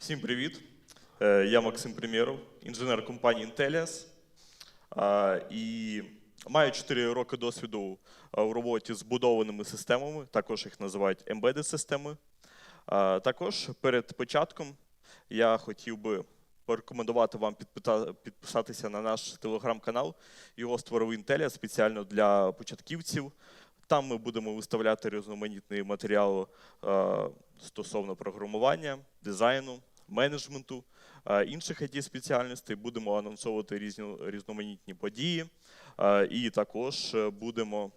Всім привіт! Е, Я Максим Примєров, інженер компанії Intellias. І маю 4 роки досвіду у роботі з будованими системами, також їх називають embedded системи. Також перед початком я хотів би порекомендувати вам підписатися на наш телеграм-канал. Його створив Intellias спеціально для початківців. Там ми будемо виставляти різноманітний матеріал стосовно програмування, дизайну, менеджменту, інших it спеціальностей. Будемо анонсовувати різні, різноманітні події, і також е, будемо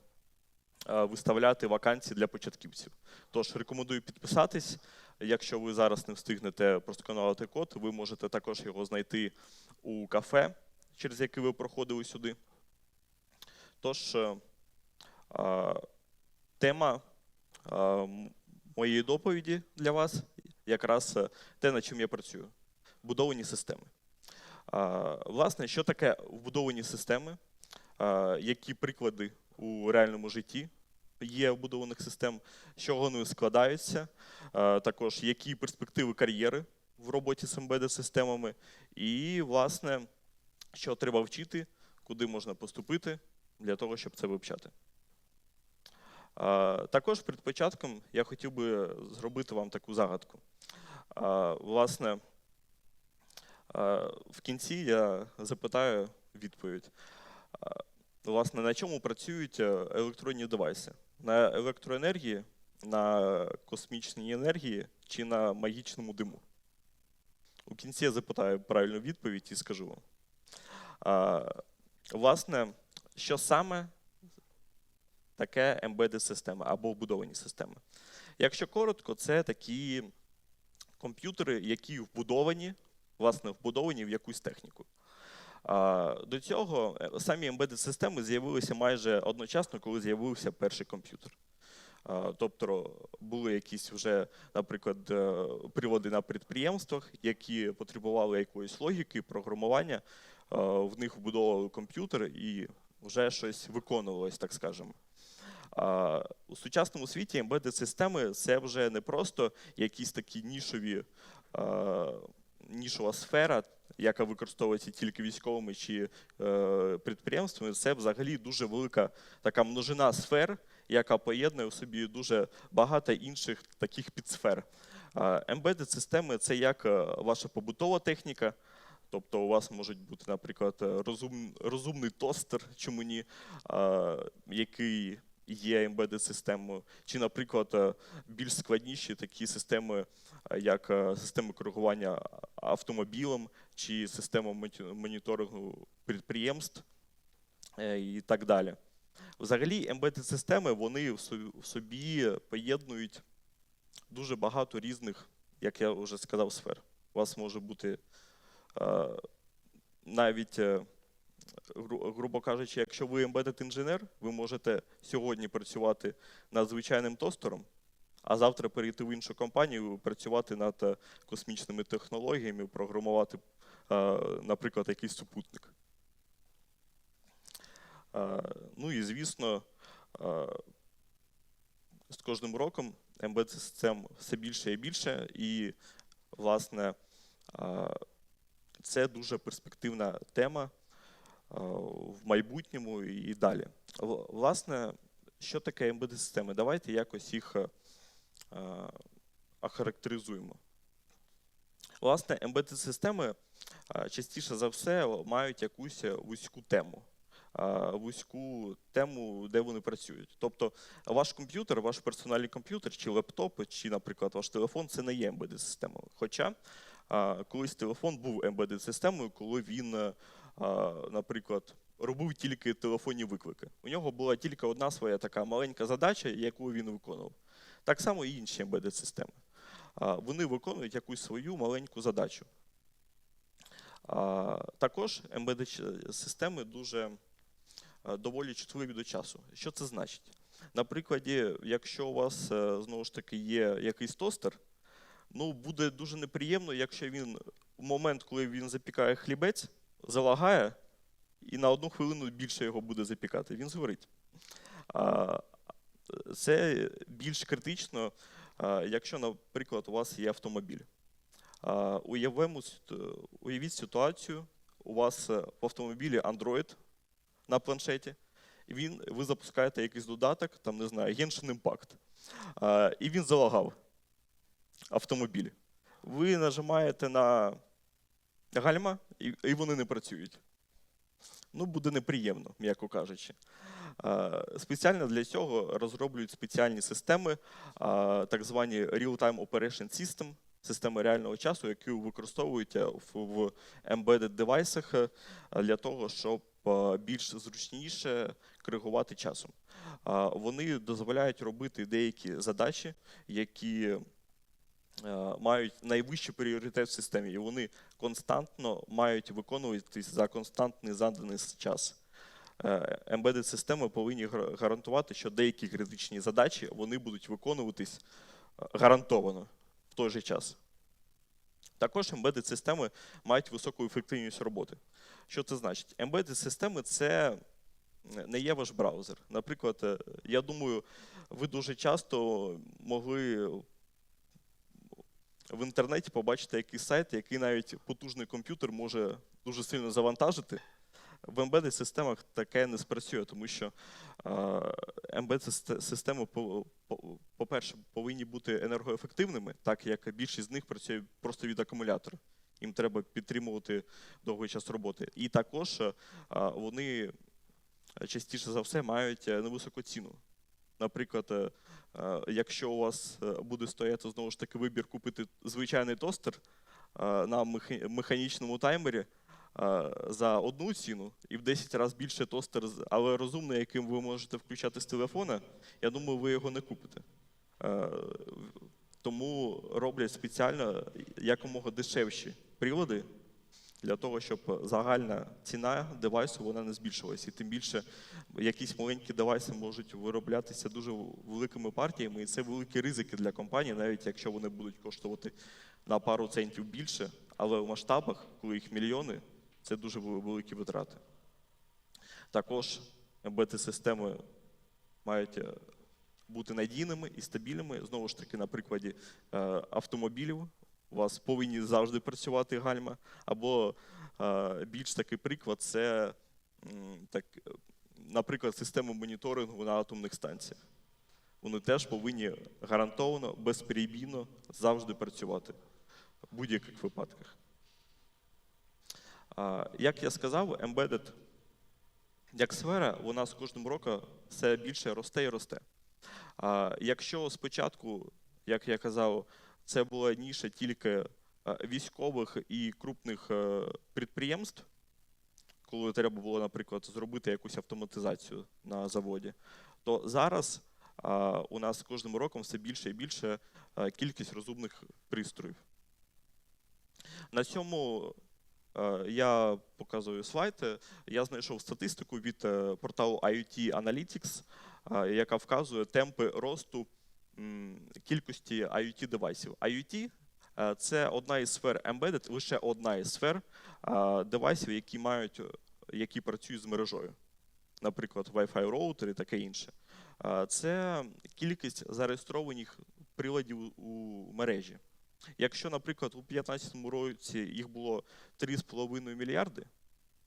виставляти вакансії для початківців. Тож рекомендую підписатись. Якщо ви зараз не встигнете просканувати код, ви можете також його знайти у кафе, через яке ви проходили сюди. Тож, е, Тема моєї доповіді для вас якраз е, те, над чим я працюю. Будовані системи. Власне, що таке вбудовані системи? Які приклади у реальному житті є вбудованих систем, з чого вони складаються, також які перспективи кар'єри в роботі з embedded системами, і, власне, що треба вчити, куди можна поступити для того, щоб це вивчати. Також перед початком я хотів би зробити вам таку загадку. Власне, в кінці я запитаю відповідь. Власне, на чому працюють е, електронні девайси? На електроенергії, на космічній енергії чи на магічному диму? У кінці я запитаю правильну відповідь і скажу вам. Власне, що саме таке embedded система або вбудовані системи. Якщо коротко, це такі комп'ютери, які вбудовані, власне, вбудовані в якусь техніку. До цього е, самі embedded системи з'явилися майже одночасно, коли з'явився перший комп'ютер. Тобто були якісь вже, наприклад, е, прилади на підприємствах, які потребували якоїсь логіки, програмування. В них вбудовували комп'ютер і вже щось виконувалось, так скажемо. У сучасному світі embedded системи це вже не просто якісь такі нішові, нішова сфера, яка використовується тільки військовими чи е, підприємствами. Це взагалі дуже велика така множина сфер, яка поєднує в собі дуже багато інших таких підсфер. А, Embedded системи це як е, ваша побутова техніка. Тобто у вас можуть бути, наприклад, розум, розумний тостер, чому ні, який є embedded системою, чи, наприклад, е, більш складніші такі системи, е, як е, системи коригування автомобілем, чи система моніторингу підприємств і так далі. Взагалі, embedded системи вони в собі- поєднують дуже багато різних, як я вже сказав, сфер. У вас може бути навіть грубо кажучи, якщо ви embedded інженер, ви можете сьогодні працювати над звичайним тостером, а завтра перейти в іншу компанію, працювати над е, космічними технологіями, програмувати, е, наприклад, якийсь супутник. Е, Ну і звісно, з кожним роком embedded систем все більше і більше, і, власне, це дуже перспективна тема в майбутньому і далі. Власне, що таке embedded системи? Давайте якось їх е, е, охарактеризуємо. Власне, embedded системи е, частіше за все мають якусь е, вузьку тему. е, Вузьку тему, де вони працюють. Тобто, ваш комп'ютер, ваш персональний комп'ютер, чи лептоп, чи, наприклад, ваш телефон це не є embedded системою. Хоча колись телефон був embedded системою, коли він, е, наприклад, робив тільки телефонні виклики. У нього була тільки одна своя така маленька задача, яку він виконував. Так само і інші embedded системи. Вони виконують якусь свою маленьку задачу. Також embedded системи дуже доволі чутливі до часу. Що це значить? На прикладі, якщо у вас е, знову ж таки є якийсь тостер, ну буде дуже неприємно, якщо він в момент, коли він запікає хлібець, залагає і на одну хвилину більше його буде запікати. Він згорить. Це більш критично, якщо, наприклад, у вас є автомобіль. Уявіть ситуацію, у вас е, в автомобілі Android на планшеті, він, ви запускаєте якийсь додаток, там, не знаю, Genshin Impact, і він залагав автомобіль. Ви нажимаєте на гальма, і, вони не працюють. Ну, буде неприємно, м'яко кажучи. Спеціально для цього розроблюють спеціальні системи, так звані Real-Time Operation System, системи реального часу, які використовують в, в embedded девайсах е, для того, щоб е, більш зручніше коригувати часом. Вони дозволяють робити деякі задачі, які е, мають найвищий пріоритет в системі, і вони константно мають виконуватись за константний заданий час. Е, Embedded системи повинні гарантувати, що деякі критичні задачі вони будуть виконуватись е, гарантовано в той же час. Також embedded системи мають високу ефективність роботи. Що це значить? Embedded системи це не є ваш браузер. Наприклад, е, я думаю, ви дуже часто могли в інтернеті побачити якийсь сайт, який навіть потужний комп'ютер може дуже сильно завантажити. В embedded системах таке не спрацює, тому що embedded систе- системи, по- по- по-перше, повинні бути енергоефективними, так як більшість з них працює просто від акумулятора. Їм треба підтримувати довгий час роботи. І також вони частіше за все мають е, невисоку ціну. Наприклад, е, е, якщо у вас е, буде стояти знову ж таки вибір купити звичайний тостер на механічному таймері за одну ціну і в 10 разів більше тостер, але розумний, яким ви можете включати з телефона, я думаю, ви його не купите. Тому роблять спеціально якомога дешевші прилади для того, щоб загальна ціна девайсу вона не збільшилась. І тим більше якісь маленькі девайси можуть вироблятися дуже великими партіями, і це великі ризики для компанії, навіть якщо вони будуть коштувати на пару центів більше, але в масштабах, коли їх мільйони, це дуже великі витрати. Також БТ-системи мають е, бути надійними і стабільними. Знову ж таки, на прикладі е, автомобілів. У вас повинні завжди працювати гальма. Або більш такий приклад це так, наприклад, система моніторингу на атомних станціях. Вони теж повинні гарантовано, безперебійно завжди працювати в будь-яких випадках. Як я сказав, embedded як сфера, вона з кожним роком все більше росте і росте. Якщо спочатку, як я казав, це була ніша тільки е, військових і крупних е, підприємств, коли треба було, наприклад, зробити якусь автоматизацію на заводі, то зараз у нас кожним роком все більше і більше е, кількість розумних пристроїв. На цьому е, я показую слайд. Е, Я знайшов статистику від е, порталу IoT Analytics, е, яка вказує темпи росту кількості IoT девайсів. IoT е, це одна із сфер embedded, лише одна із сфер е, девайсів, які мають, е, які працюють з мережою. Наприклад, Wi-Fi роутер і таке інше. Це кількість зареєстрованих приладів у мережі. Якщо, наприклад, у 2015 році їх було 3,5 мільярди,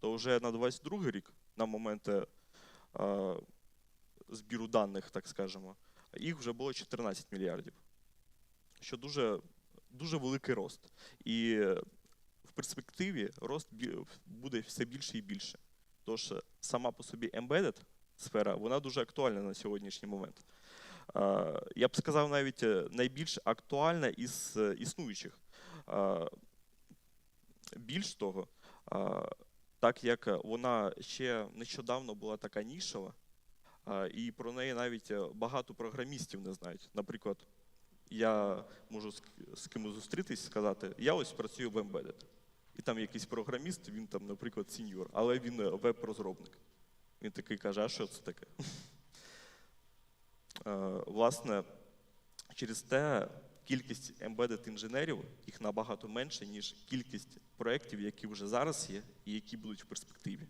то вже на 22 рік, на момент збіру даних, так скажемо, їх вже було 14 мільярдів, що дуже, дуже великий рост. І е, в перспективі рост буде все більше і більше. Тож е, сама по собі embedded сфера, вона дуже актуальна на сьогоднішній момент. Я б сказав, навіть е, найбільш актуальна із існуючих. Більш того, так як вона ще нещодавно була така нішова, і про неї навіть е, багато програмістів не знають. Наприклад, я можу з, кимось зустрітись і сказати, я ось працюю в Embedded. І там якийсь програміст, він там, наприклад, сеньор, але він е, веб-розробник. Він такий каже, а що це таке? Е, Власне, через те кількість embedded інженерів їх набагато менше, ніж кількість проєктів, які вже зараз є і які будуть в перспективі.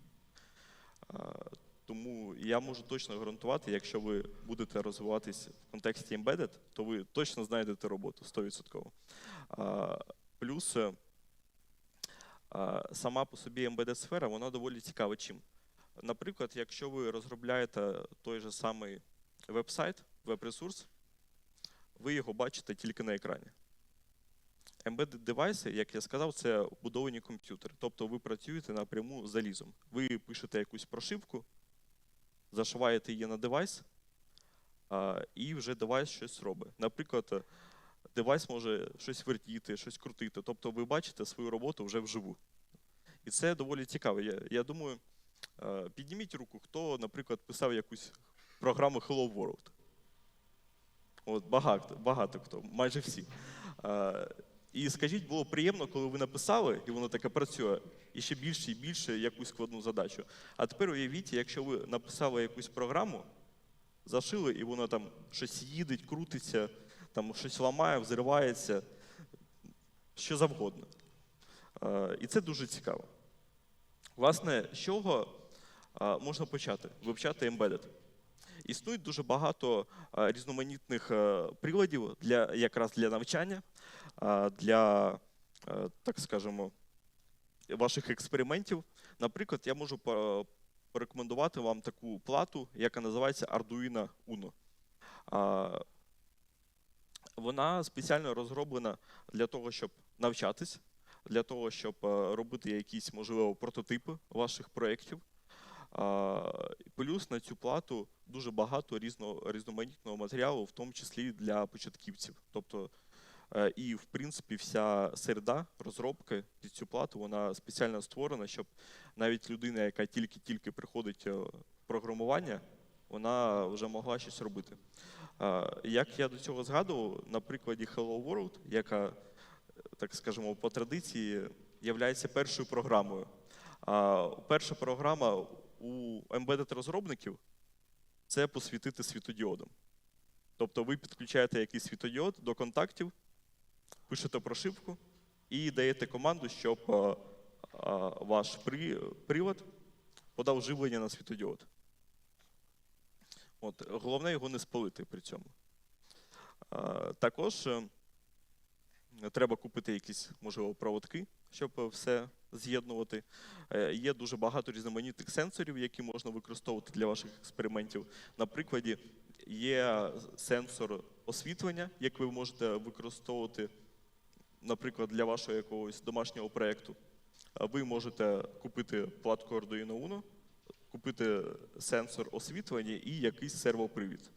Тому я можу точно гарантувати, якщо ви будете розвиватись в контексті embedded, то ви точно знайдете роботу 100%. Е, Плюс е, сама по собі embedded сфера вона доволі цікава чим. Наприклад, якщо ви розробляєте той же самий веб-сайт, веб-ресурс, ви його бачите тільки на екрані. Embedded девайси, як я сказав, це будовані комп'ютери. Тобто ви працюєте напряму з залізом. Ви пишете якусь прошивку, зашиваєте її на девайс, і вже девайс щось робить. Наприклад, девайс може щось вертіти, щось крутити. Тобто ви бачите свою роботу вже вживу. І це доволі цікаво. Я, я думаю, підніміть руку, хто, наприклад, писав якусь програму Hello World. От багато, багато хто, майже всі. І скажіть, було приємно, коли ви написали, і воно таке працює, і ще більше і більше якусь складну задачу. А тепер уявіть, якщо ви написали якусь програму, зашили, і воно там щось їде, крутиться, там щось ламає, взривається, що завгодно. І це дуже цікаво. Власне, з чого можна почати? Вивчати embedded. Існує дуже багато е, різноманітних е, приладів для якраз для навчання, е, для, так скажемо, ваших експериментів. Наприклад, я можу порекомендувати вам таку плату, яка називається Arduino Uno. Вона спеціально розроблена для того, щоб навчатись, для того, щоб робити якісь, можливо, прототипи ваших проєктів. Плюс на цю плату дуже багато різно, різноманітного матеріалу, в тому числі для початківців. Тобто, е, і в принципі, вся середа розробки під цю плату вона спеціально створена, щоб навіть людина, яка тільки-тільки приходить е, в програмування, вона вже могла щось робити. Е, Як я до цього згадував, на прикладі Hello World, яка, е, так скажемо, по традиції є першою програмою. Перша програма у embedded розробників це посвітити світодіодом. Тобто ви підключаєте якийсь світодіод до контактів, пишете прошивку і даєте команду, щоб а, а, ваш при, привод подав живлення на світодіод. От, головне його не спалити при цьому. А, також е, треба купити якісь, можливо, проводки, щоб е, все з'єднувати. Е, Є дуже багато різноманітних сенсорів, які можна використовувати для ваших експериментів. На прикладі є сенсор освітлення, як ви можете використовувати, наприклад, для вашого якогось домашнього проєкту. Ви можете купити платку Arduino Uno, купити сенсор освітлення і якийсь сервопривід.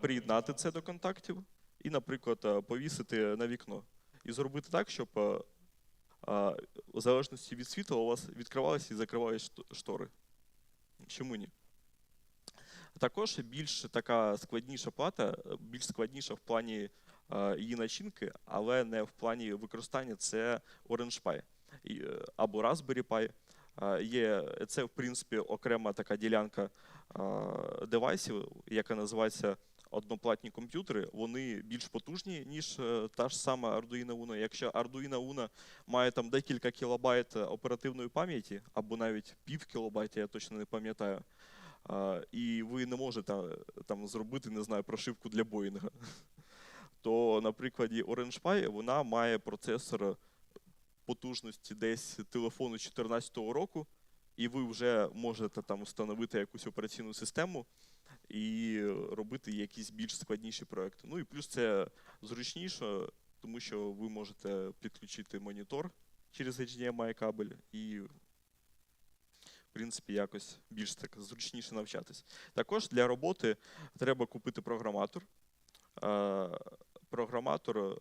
Приєднати це до контактів і, наприклад, повісити на вікно. І зробити так, щоб в залежності від світла у вас відкривалися і закривалися штори. Чому ні? Також більш така складніша плата, більш складніша в плані її начинки, але не в плані використання це Orange Pi е, або Raspberry Pi. Є, це, в принципі, окрема така ділянка девайсів, яка називається одноплатні комп'ютери. Вони більш потужні, ніж е, та ж сама Arduino Uno. Якщо Arduino Uno має там декілька кілобайт е, оперативної пам'яті, або навіть пів кілобайта, я точно не пам'ятаю. І ви не можете е, там зробити, не знаю, прошивку для Боїнга. То на прикладі Orange Pi вона має процесор потужності десь телефону 2014 року, і ви вже можете там встановити якусь операційну систему і робити якісь більш складніші проекти. Ну і плюс це зручніше, тому що ви можете підключити монітор через HDMI кабель і, в принципі, якось більш так зручніше навчатись. Також для роботи треба купити програматор. Е, Програматор е,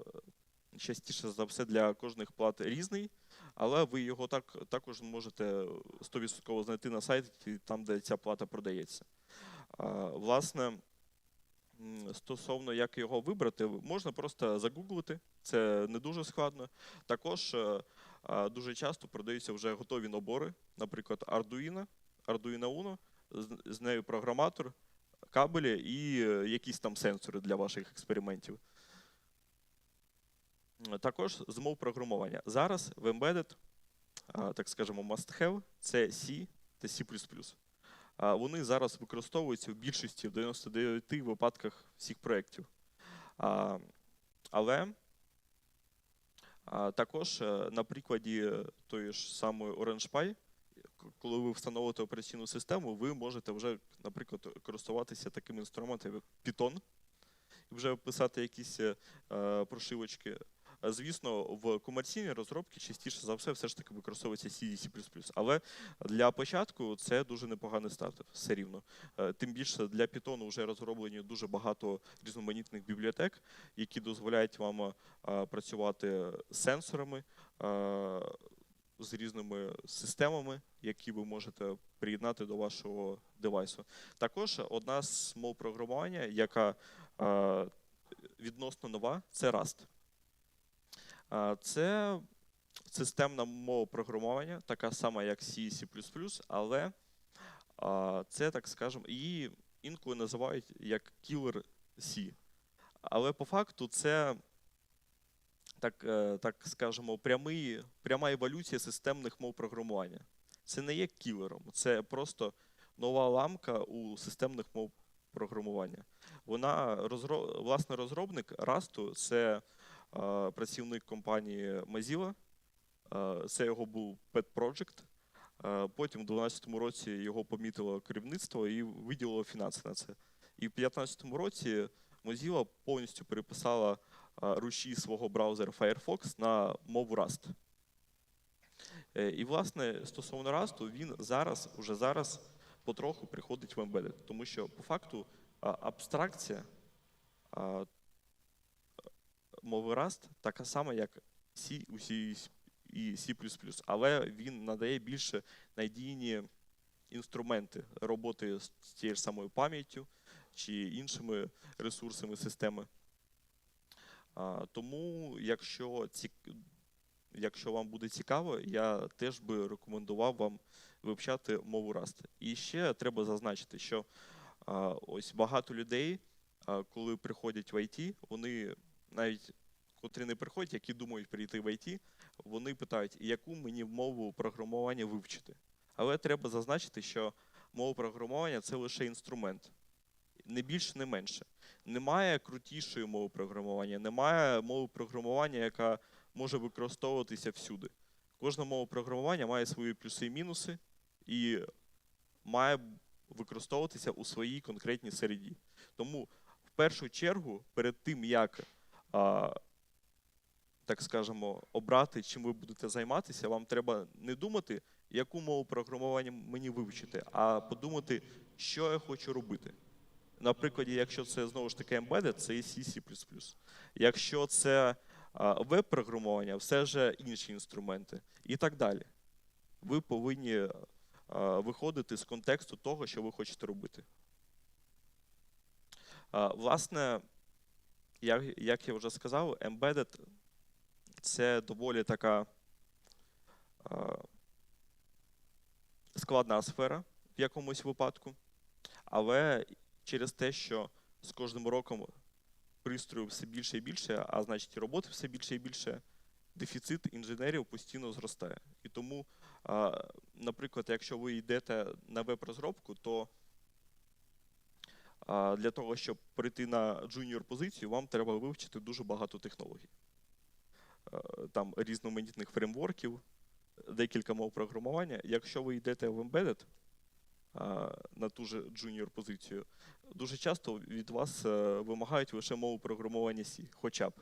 частіше за все для кожних плат різний, але ви його так, також можете 100% знайти на сайті, там, де ця плата продається. Власне, стосовно як його вибрати, можна просто загуглити, це не дуже складно. Також е, дуже часто продаються вже готові набори, наприклад, Arduino, Arduino Uno, з- нею програматор, кабелі і е, якісь там сенсори для ваших експериментів. Також з мов програмування. Зараз в Embedded, так скажемо, must have це C та C++. Вони зараз використовуються в більшості в 99 випадках всіх проєктів. Але також е, на прикладі тої ж самої OrangePi, к- коли ви встановите операційну систему, ви можете вже, наприклад, користуватися такими інструментами, як Python, і вже писати якісь е, прошивочки. Звісно, в комерційній розробці частіше за все все ж таки використовується C C++. Але для початку це дуже непоганий старт, все рівно. Тим більше для Python вже розроблені дуже багато різноманітних бібліотек, які дозволяють вам працювати з сенсорами, з різними системами, які ви можете приєднати до вашого девайсу. Також одна з мов програмування, яка відносно нова, це Rust. Це системна мова програмування, така сама, як C C++, але це, так скажемо, її інколи називають як killer C. Але по факту це, так, е, так скажемо, прямий, пряма еволюція системних мов програмування. Це не є кілером, це просто нова ламка у системних мов програмування. Вона розро... власне розробник Rust – це працівник компанії Mozilla. Е, Це його був pet project. Е, Потім у 2012 році його помітило керівництво і виділило фінанси на це. І в 2015 році Mozilla повністю переписала е, руші свого браузера Firefox на мову Rust. Е, І, власне, стосовно Rust, він зараз, уже зараз потроху приходить в embedded, тому що по факту абстракція мови Rust така сама, як C C і C++, але він надає більше надійні інструменти роботи з тією ж самою пам'яттю чи іншими ресурсами системи. Тому, якщо, якщо вам буде цікаво, я теж би рекомендував вам вивчати мову Rust. І ще треба зазначити, що ось багато людей, коли приходять в IT, вони навіть котрі не приходять, які думають прийти в IT, вони питають, яку мені мову програмування вивчити. Але треба зазначити, що мова програмування це лише інструмент. Не більше, не менше. Немає крутішої мови програмування, немає мови програмування, яка може використовуватися всюди. Кожна мова програмування має свої плюси і мінуси і має використовуватися у своїй конкретній середі. Тому в першу чергу, перед тим, як так скажемо, обрати, чим ви будете займатися, вам треба не думати, яку мову програмування мені вивчити, а подумати, що я хочу робити. Наприклад, якщо це знову ж таки embedded, це C, C++. Якщо це веб-програмування, все ж інші інструменти і так далі. Ви повинні виходити з контексту того, що ви хочете робити. Власне, як, як я вже сказав, embedded це доволі така складна сфера в якомусь випадку, але через те, що з кожним роком пристрою все більше і більше, а значить і роботи все більше і більше, дефіцит інженерів постійно зростає. І тому, наприклад, якщо ви йдете на веб-розробку, то для того, щоб прийти на джуніор позицію, вам треба вивчити дуже багато технологій. Е, Там різноманітних фреймворків, декілька мов програмування. Якщо ви йдете в embedded на ту же джуніор позицію, дуже часто від вас е, вимагають лише мову програмування C, хоча б.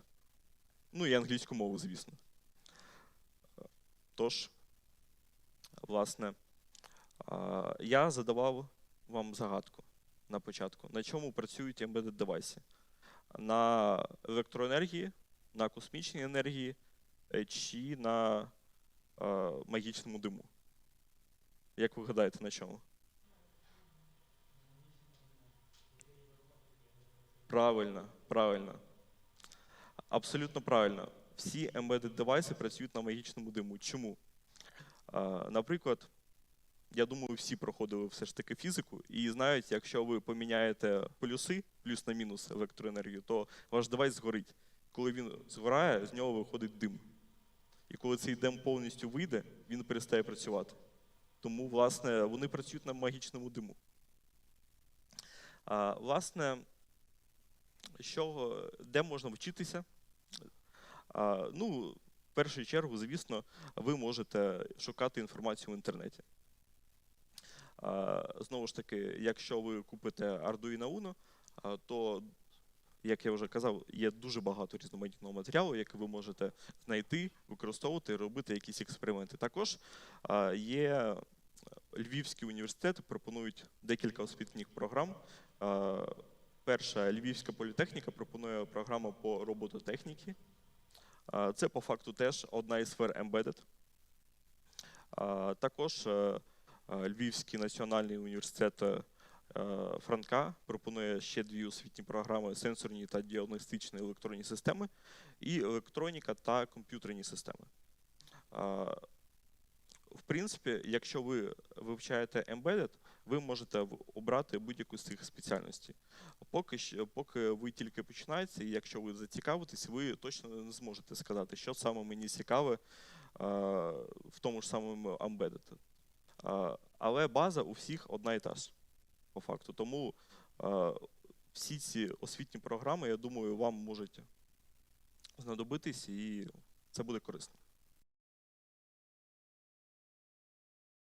Ну і англійську мову, звісно. Тож, власне, я задавав вам загадку на початку. На чому працюють embedded девайси? На електроенергії, на космічній енергії е, чи на е, магічному диму? Як ви гадаєте, на чому? Правильно, правильно. Абсолютно правильно. Всі embedded девайси працюють на магічному диму. Чому? А, Наприклад, я думаю, всі проходили все ж таки фізику і знають, якщо ви поміняєте плюси, плюс на мінус електроенергію, то ваш девайс згорить. Коли він згорає, з нього виходить дим. І коли цей дим повністю вийде, він перестає працювати. Тому, власне, вони працюють на магічному диму. А, Власне, що, де можна вчитися? А, Ну, першу чергу, звісно, ви можете шукати інформацію в інтернеті. Знову ж таки, якщо ви купите Arduino Uno, то, як я вже казав, є дуже багато різноманітного матеріалу, який ви можете знайти, використовувати, робити якісь експерименти. Також є Львівські університети пропонують декілька освітніх програм. Перша Львівська політехніка пропонує програму по робототехніці. Це по факту теж одна із сфер embedded. Також е, е, Львівський національний університет е, Франка пропонує ще дві освітні програми: сенсорні та діагностичні електронні системи і електроніка та комп'ютерні системи. В принципі, якщо ви вивчаєте embedded, ви можете обрати будь-яку з цих спеціальностей. Поки, поки ви тільки починаєте, і якщо ви зацікавитесь, ви точно не зможете сказати, що саме мені цікаве в тому ж самому embedded. Але база у всіх одна і та ж, по факту. Тому всі ці освітні програми, я думаю, вам можуть знадобитись, і це буде корисно.